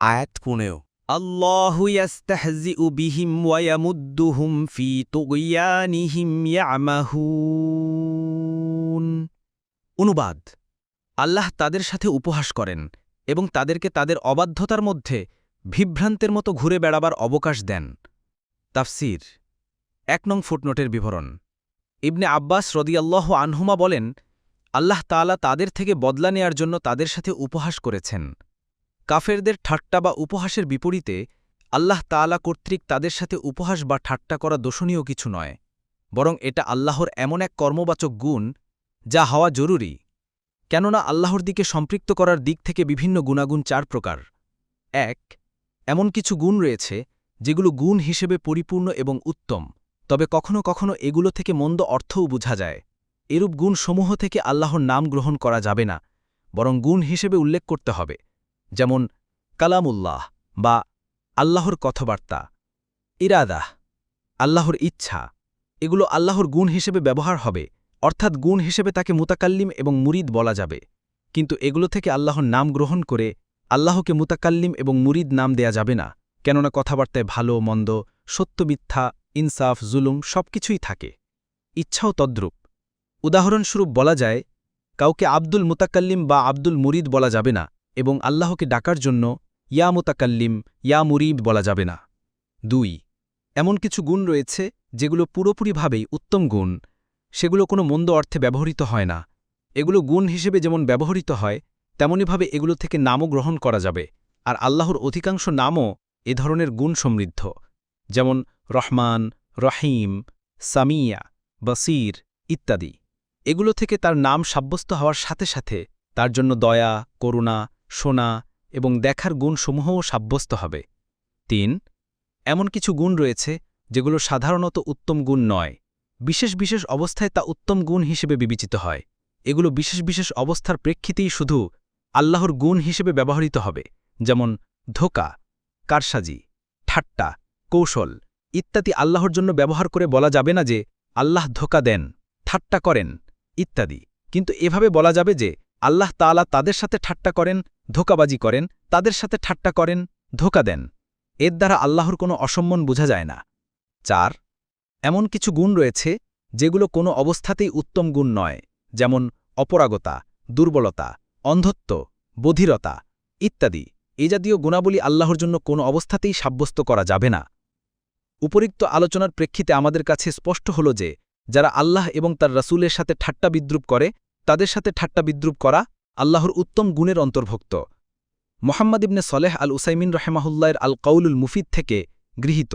আয়াত কোনেও। অনুবাদ, আল্লাহ তাদের সাথে উপহাস করেন এবং তাদেরকে তাদের অবাধ্যতার মধ্যে বিভ্রান্তের মতো ঘুরে বেড়াবার অবকাশ দেন। তাফসির, এক নং ফুটনোটের বিবরণ। ইবনে আব্বাস রদিয়াল্লাহ আনহুমা বলেন, আল্লাহ তালা তাদের থেকে বদলা নেয়ার জন্য তাদের সাথে উপহাস করেছেন। কাফেরদের ঠাট্টা বা উপহাসের বিপরীতে, আল্লাহ তাআলা কর্তৃক তাদের সাথে উপহাস বা ঠাট্টা করা দোষণীয় কিছু নয়, বরং এটা আল্লাহর এমন এক কর্মবাচক গুণ যা হওয়া জরুরি। কেননা আল্লাহর দিকে সম্পৃক্ত করার দিক থেকে বিভিন্ন গুণাগুণ চার প্রকার। এক, এমন কিছু গুণ রয়েছে যেগুলো গুণ হিসেবে পরিপূর্ণ এবং উত্তম, তবে কখনো কখনো এগুলো থেকে মন্দ অর্থও বোঝা যায়। এরূপ গুণসমূহ থেকে আল্লাহর নাম গ্রহণ করা যাবে না, বরং গুণ হিসেবে উল্লেখ করতে হবে। যেমন কালামুল্লাহ বা আল্লাহর কথাবার্তা ইরাদাহ আল্লাহর ইচ্ছা, এগুলো আল্লাহর গুণ হিসেবে ব্যবহার হবে, অর্থাৎ গুণ হিসেবে তাকে মুতাকাল্লিম এবং মুরিদ বলা যাবে। কিন্তু এগুলো থেকে আল্লাহর নাম গ্রহণ করে আল্লাহকে মুতাকাল্লিম এবং মুরিদ নাম দেয়া যাবে না, কেননা কথাবার্তায় ভালো, মন্দ, সত্য, মিথ্যা, ইনসাফ, জুলুম সবকিছুই থাকে। ইচ্ছাও তদ্রূপ। উদাহরণস্বরূপ বলা যায়, কাউকে আব্দুল মুতাকাল্লিম বা আব্দুল মুরিদ বলা যাবে না এবং আল্লাহকে ডাকার জন্য ইয়া মুতাকাল্লিম, ইয়া মুরিদ বলা যাবে না। দুই, এমন কিছু গুণ রয়েছে যেগুলো পুরোপুরিভাবেই উত্তম গুণ। সেগুলো কোনো মন্দ অর্থে ব্যবহৃত হয় না। এগুলো গুণ হিসেবে যেমন ব্যবহৃত হয় তেমনইভাবে এগুলো থেকে নামও গ্রহণ করা যাবে। আর আল্লাহর অধিকাংশ নামও এ ধরনের গুণ সমৃদ্ধ। যেমন রহমান, রহিম, সামিয়া, বসির ইত্যাদি। এগুলো থেকে তার নাম সাব্যস্ত হওয়ার সাথে সাথে তার জন্য দয়া, করুণা শোনা এবং দেখার গুণসমূহও সাব্যস্ত হবে। তিন, এমন কিছু গুণ রয়েছে যেগুলো সাধারণত উত্তম গুণ নয়। বিশেষ বিশেষ অবস্থায় তা উত্তম গুণ হিসেবে বিবেচিত হয়। এগুলো বিশেষ বিশেষ অবস্থার প্রেক্ষিতেই শুধু আল্লাহর গুণ হিসেবে ব্যবহৃত হবে, যেমন ধোকা, কারসাজি, ঠাট্টা, কৌশল ইত্যাদি আল্লাহর জন্য ব্যবহার করে বলা যাবে না যে আল্লাহ ধোকা দেন, ঠাট্টা করেন ইত্যাদি। কিন্তু এভাবে বলা যাবে যে আল্লাহ তাআলা তাদের সাথে ঠাট্টা করেন ধোকাবাজি করেন, তাদের সাথে ঠাট্টা করেন, ধোকা দেন। এর দ্বারা আল্লাহর কোনো অসম্মান বোঝা যায় না। চার, এমন কিছু গুণ রয়েছে, যেগুলো কোনো অবস্থাতেই উত্তম গুণ নয়, যেমন অপরাগতা, দুর্বলতা, অন্ধত্ব, বধিরতা ইত্যাদি। এ জাতীয় গুণাবলী আল্লাহর জন্য কোনো অবস্থাতেই সাব্যস্ত করা যাবে না। উপরিক্ত আলোচনার প্রেক্ষিতে আমাদের কাছে স্পষ্ট হল যে, যারা আল্লাহ এবং তার রাসূলের সাথে ঠাট্টা বিদ্রুপ করে, তাদের সাথে ঠাট্টা বিদ্রুপ করা আল্লাহর উত্তম গুণের অন্তর্ভুক্ত। মোহাম্মদ ইবনে সলেহ আল উসাইমিন রহেমাহুল্লাহর আল কৌলুল মুফিদ থেকে গৃহীত।